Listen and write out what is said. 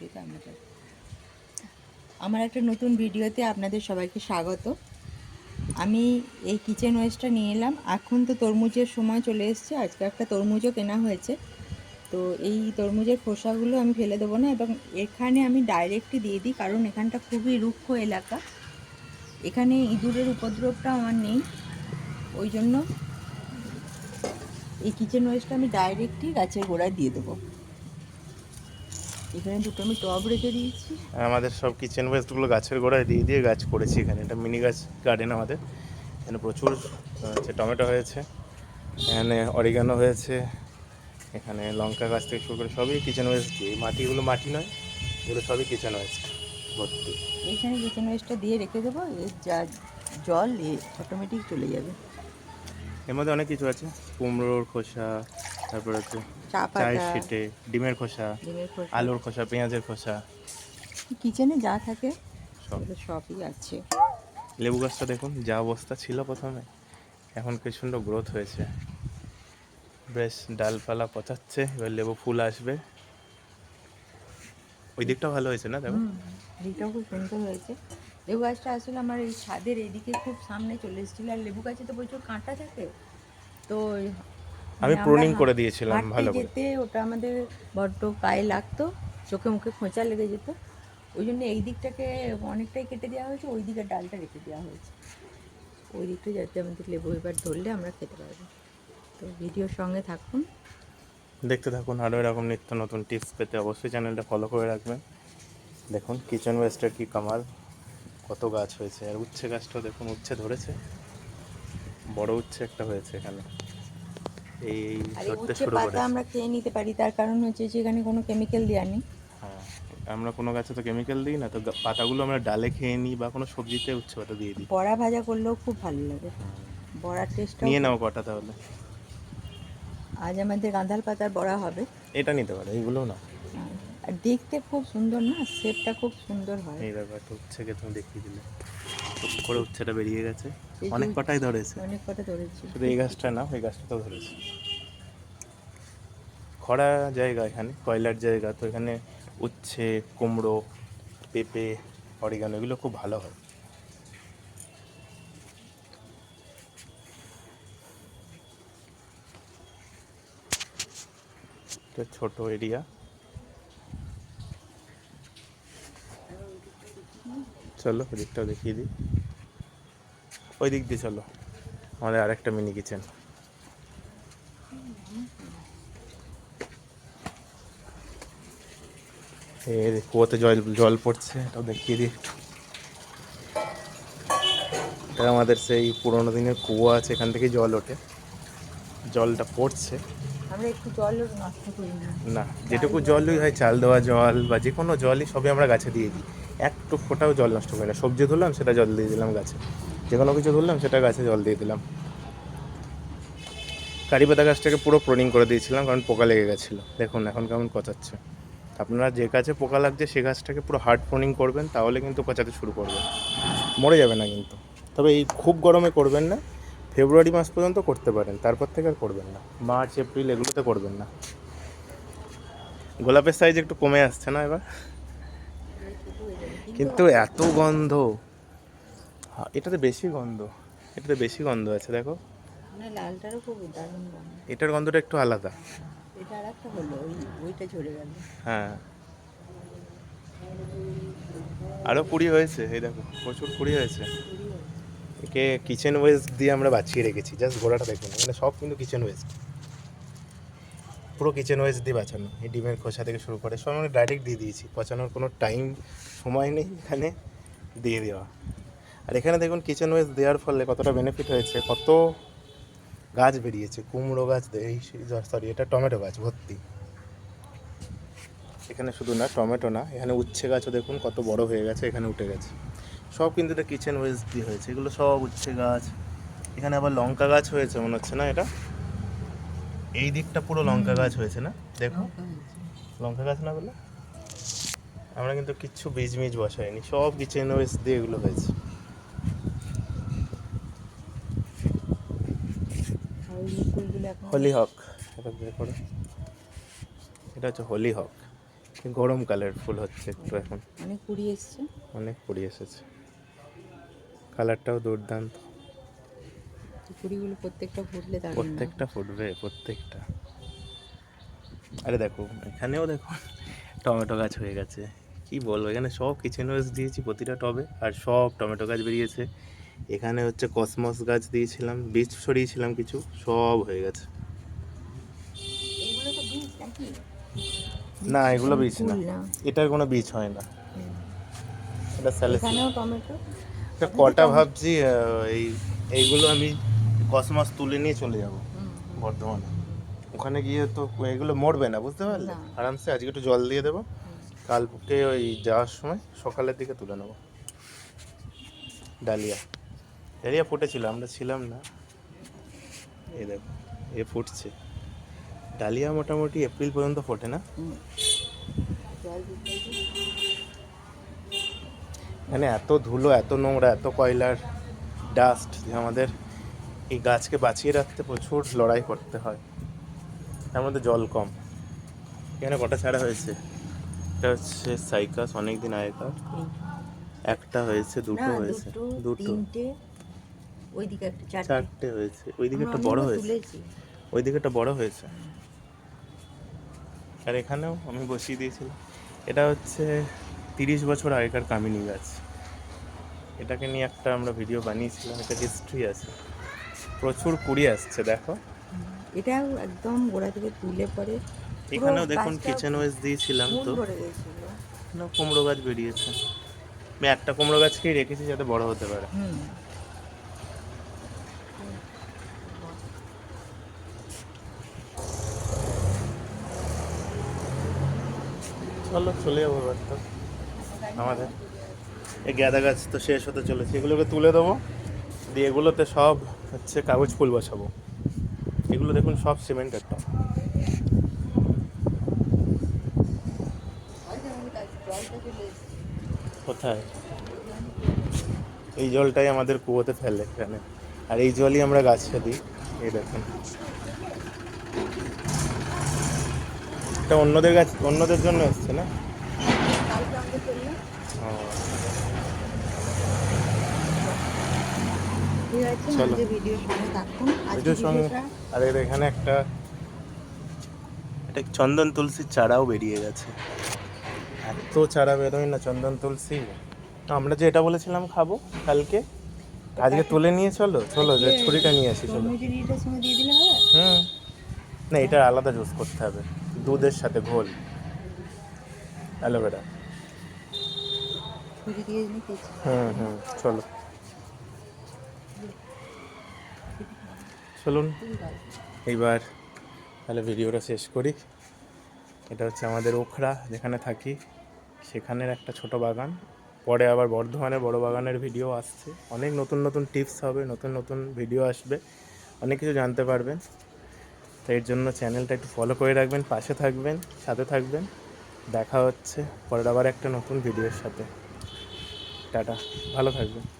ভিডিওতে আপনাদের। আমার একটা নতুন ভিডিওতে আপনাদের সবাইকে স্বাগত। আমি এই কিচেন ওয়েস্টটা নিয়ে এলাম। এখন তো তরমুজের সময় চলে এসছে। আজকে একটা তরমুজও কেনা হয়েছে। তো এই তরমুজের খোসাগুলো আমি ফেলে দেবো না এবং এখানে আমি ডাইরেক্টই দিয়ে দিই, কারণ এখানটা খুবই রুক্ষ এলাকা। এখানে ইঁদুরের উপদ্রবটা আমার নেই। ওই জন্য এই কিচেন ওয়েস্টটা আমি ডাইরেক্টই গাছের গোড়ায় দিয়ে দেবো। এখানে দুটো আমি টব রেখে দিয়েছি। আমাদের সব কিচেন ওয়েস্টগুলো গাছের গোড়ায় দিয়ে দিয়ে গাছ করেছি এখানে। এটা মিনি গাছ গার্ডেন আমাদের। এখানে প্রচুর হচ্ছে টমেটো হয়েছে এখানে অরিগানো হয়েছে এখানে লঙ্কা গাছ থেকে শুরু করে সবই কিচেন ওয়েস্ট দিয়ে। মাটিগুলো মাটি নয় এগুলো সবই কিচেন ওয়েস্ট ভর্তি। এইখানে কিচেন ওয়েস্টটা দিয়ে রেখে দেবো এর যা জল অটোমেটিক চলে যাবে। এর মধ্যে অনেক কিছু আছে। কুমড়োর খোসা তারপর হচ্ছে চায়ের শিটে ডিমের খোসা আলুর খোসা পেঁয়াজের খোসা। কিচেনে যা থাকে সবই আছে। লেবু গাছটা দেখুন যা অবস্থা ছিল প্রথমে এখন কি সুন্দর গ্রোথ হয়েছে। বেশ ডালপালা পচাচ্ছে এবার লেবু ফুল আসবে। ওই দিকটা ভালো হয়েছে না দেখো? দিকটাও খুব সুন্দর হয়েছে। লেবু গাছটা আসলে আমার এই ছাদের এদিকে খুব সামনে চলে এসেছিল আর লেবু গাছে তো প্রচুর কাঁটা থাকে। তো আমি প্রুনিং করে দিয়েছিলাম ভালো করে। যেতে ওটা আমাদের বড্ড গায়ে লাগতো চোখে মুখে খোঁচা লেগে যেত। ওই জন্য এই দিকটাকে অনেকটাই কেটে দেওয়া হয়েছে ওই দিকের ডালটা রেখে দেওয়া হয়েছে। ওই দিকটা যাতে আমাদের লেবু এবার ধরলে আমরা খেতে পারব। তো ভিডিওর সঙ্গে থাকুন। দেখতে থাকুন আরও এরকম নিত্য নতুন টিপস পেতে অবশ্যই চ্যানেলটা ফলো করে রাখবেন। দেখুন কিচেন ওয়েস্টের কি কামাল কত গাছ হয়েছে। আর উচ্ছে গাছটাও দেখুন উচ্ছে ধরেছে। বড় উচ্ছে একটা হয়েছে এখানে। এই ধরতে পাতা আমরা খেয়ে নিতে পারি তার কারণ হচ্ছে যে এখানে কোনো কেমিক্যাল দেওয়া নেই। হ্যাঁ আমরা কোনো গাছে তো কেমিক্যাল দিই না তো পাতাগুলো আমরা ডালে খেয়ে নিই বা কোনো সবজিতে উচ্ছে পাতা দিয়ে দিই। বড়া ভাজা করলেও খুব ভালো লাগে। বড়ার টেস্ট নিয়ে নাও কটা তাহলে। আজ আমাদের গাঁধাল পাতার বড়া হবে। এটা নিতে পারো এইগুলো না আর- দেখতে খুব সুন্দর না শেপটা খুব সুন্দর হয়। এই ব্যাপারটা উচ্ছেকে তুমি দেখিয়ে দিলে। করে উচ্ছেটা বেরিয়ে গেছে। অনেক কটাই ধরেছে। অনেক কটা ধরেছি। শুধু এই গাছটা না ওই গাছটাও ধরেছে। খরা জায়গা এখানে কয়লার জায়গা তো এখানে উচ্ছে কুমড়ো পেঁপে অরিগানো এগুলো খুব ভালো হয়। ছোট এরিয়া। চলো ওদিকটাও দেখিয়ে দিই। ওই দিক দিয়ে চলো আমাদের আরেকটা মিনি কিচেন এর কুয়োতে জল জল পড়ছে এটাও দেখিয়ে দিই একটু। এটা আমাদের সেই পুরোনো দিনের কুয়ো আছে এখান থেকে জল ওঠে। জলটা পড়ছে। আমরা একটু জল নষ্ট করি না। না যেটুকু জলই হয় চাল দেওয়া জল বা যে কোনো জলই সবই আমরা গাছে দিয়ে দিই। একটু ফোটাও জল নষ্ট করি না। সবজি ধরলাম, সেটা জল দিয়ে দিলাম গাছে। যে কোনো কিছু ধরলাম, সেটা গাছে জল দিয়ে দিলাম। কারি পাতা গাছটাকে পুরো প্রোনিং করে দিয়েছিলাম, কারণ পোকা লেগে গেছিল। দেখুন, এখন কেমন কচাচ্ছে আপনারা যে গাছে পোকা লাগছে, সে গাছটাকে পুরো হার্ড প্রোনিং করবেন, তাহলে কিন্তু কচাতে শুরু করবে। মরে যাবে না কিন্তু। তবে এই খুব গরমে করবেন না, ফেব্রুয়ারি মাস পর্যন্ত করতে পারেন, তারপর থেকে আর করবেন না। মার্চ, এপ্রিল, এগুলোতে করবেন না। গোলাপের সাইজ একটু কমে আসছে না এবার? কিন্তু এত গন্ধ। এটাতে বেশি গন্ধ। এটাতে বেশি গন্ধ আছে দেখো। না লালটারও খুব দারুণ গন্ধ। এটার গন্ধটা একটু আলাদা। হ্যাঁ। আরও কুড়ি হয়েছে এই দেখো প্রচুর কুড়ি হয়েছে। একে কিচেন ওয়েস্ট দিয়ে আমরা বাঁচিয়ে রেখেছি জাস্ট গোড়াটা দেখুন এখানে সব কিন্তু কিচেন ওয়েস্ট পুরো কিচেন ওয়েস্ট দিয়ে বাঁচানো। এই ডিমের খোসা থেকে শুরু করে, সব আমরা ডাইরেক্ট দিয়ে দিয়েছি। পচানোর কোনো টাইম সময় নেই এখানে দিয়ে দেওয়া। আর এখানে দেখুন কিচেন ওয়েস্ট দেওয়ার ফলে কতটা বেনিফিট হয়েছে, কত গাছ বেরিয়েছে। কুমড়ো গাছ এই সরি এটা টমেটো গাছ, ভর্তি। এখানে শুধু না, টমেটো না, এখানে উচ্ছে গাছও দেখুন কত বড় হয়ে গেছে, এখানে উঠে গেছে। সব কিন্তু এটা কিচেন ওয়েস্ট দিয়ে হয়েছে। এগুলো সব উচ্ছে গাছ। এখানে আবার লঙ্কা গাছ হয়েছে, মনে হচ্ছে না এটা? এই দিকটা পুরো লঙ্কা গাছ হয়েছে না? দেখো। লঙ্কা গাছ না বলে আমরা কিন্তু কিচ্ছু বীজ মিজ বসাইনি সব কিচেন ওয়েস্ট দিয়ে এগুলো হয়েছে। হোলি হক এটা বের করো। এটা হচ্ছে হোলি হক। গরমকালের ফুল হচ্ছে একটু এখন। অনেক কুড়ি এসেছে। অনেক কুড়ি এসেছে। কালারটাও দুর্দান্ত। কুড়িগুলো প্রত্যেকটা ফুটলে প্রত্যেকটা ফুটবে প্রত্যেকটা। আরে দেখো এখানেও দেখো টমেটো গাছ হয়ে গেছে। কি বলব এখানে সব কিচেন ওয়েস্ট দিয়েছি প্রতিটা টবে। আর সব টমেটো গাছ বেরিয়েছে। এখানে হচ্ছে কসমস গাছ দিয়েছিলাম বীজ ছড়িয়েছিলাম কিছু সব হয়ে গেছে। না এগুলো বীজ না। এটার কোনো বীজ হয় না। এটা টমেটো? এটা কটা ভাবছি এই এইগুলো আমি কসমস তুলে নিয়ে চলে যাব বর্ধমানে। ওখানে গিয়ে তো এগুলো মরবে না বুঝতে পারলে? আরামসে আজকে একটু জল দিয়ে দেবো কালকে ওই যাওয়ার সময় সকালের দিকে তুলে নেব। ডালিয়া। ডালিয়া ফুটেছিল আমরা ছিলাম না। এই দেখো এ ফুটছে। ডালিয়া মোটামুটি এপ্রিল পর্যন্ত ফোটে না। এখানে এত ধুলো এত নোংরা এত কয়লার ডাস্ট যে আমাদের এই গাছকে বাঁচিয়ে রাখতে প্রচুর লড়াই করতে হয়। তার মধ্যে জল কম। এখানে কটা ছাড়া হয়েছে? এটা হচ্ছে সাইকাস অনেক দিন আগেকার একটা হয়েছে দুটো হয়েছে। দুটো ওইদিকে একটা চারটে। হয়েছে। ওইদিকে একটা বড় হয়েছে। ওইদিকে একটা বড় হয়েছে। আর এখানেও আমি বসিয়ে দিয়েছিলাম। এটা হচ্ছে তিরিশ বছর আগেকার কামিনী গাছ। এটাকে নিয়ে একটা আমরা ভিডিও বানিয়েছিলাম। এটা হিস্ট্রি আছে। প্রচুর কুড়ি আসছে দেখো। এটাও একদম গোড়া থেকে তুলে পরে এখানেও দেখুন কিচেন ওয়েস্ট দিয়েছিলাম তো। না কুমড়ো গাছ বেরিয়েছে। আমি একটা কুমড়ো গাছকেই রেখেছি যাতে বড় হতে পারে। চলো চলে যাব এবার তো। আমাদের এই গাঁদা গাছ তো শেষ হতে চলেছে। এগুলোকে তুলে দেবো। দিয়ে এগুলোতে সব হচ্ছে কাগজ ফুল বসাবো। এগুলো দেখুন সব সিমেন্টের টপ কোথায়? এই জলটাই আমাদের কুয়োতে ফেলে এখানে। আর এই জলই আমরা গাছে দিই, এই দেখুন। এটা অন্যদের গাছ, অন্যদের জন্য এসছে না কালকে আমাদের চলল ও, ঠিক আছে। আমাদের সঙ্গে থাকুন। আজকে সঙ্গে। আর এখানে একটা এটা চন্দন তুলসীর চারাও বেরিয়ে গেছে। এত চারা বেরোয় না চন্দন তুলসী। তো আমরা যে এটা বলেছিলাম খাব কালকে আজকে তুলে নিয়ে চলো চলো যে ছুরিটা নিয়ে আসি চলো। হুম। না এটা আলাদা জুস করতে হবে দুধের সাথে ঘোল। অ্যালোভেরা। হুম হুম চলো। চলুন। এইবার তাহলে ভিডিওটা শেষ করি। এটা হচ্ছে আমাদের ওখরা, যেখানে থাকি। সেখানের একটা ছোট বাগান। পরে আবার বর্ধমানে বড় বাগানের ভিডিও আসছে। অনেক নতুন নতুন টিপস হবে, নতুন নতুন ভিডিও আসবে। অনেক কিছু জানতে পারবেন। তো এর জন্য চ্যানেলটা একটু ফলো করে রাখবেন, পাশে থাকবেন, সাথে থাকবেন। দেখা হচ্ছে পরের আবার একটা নতুন ভিডিওর সাথে। টাটা, ভালো থাকবেন।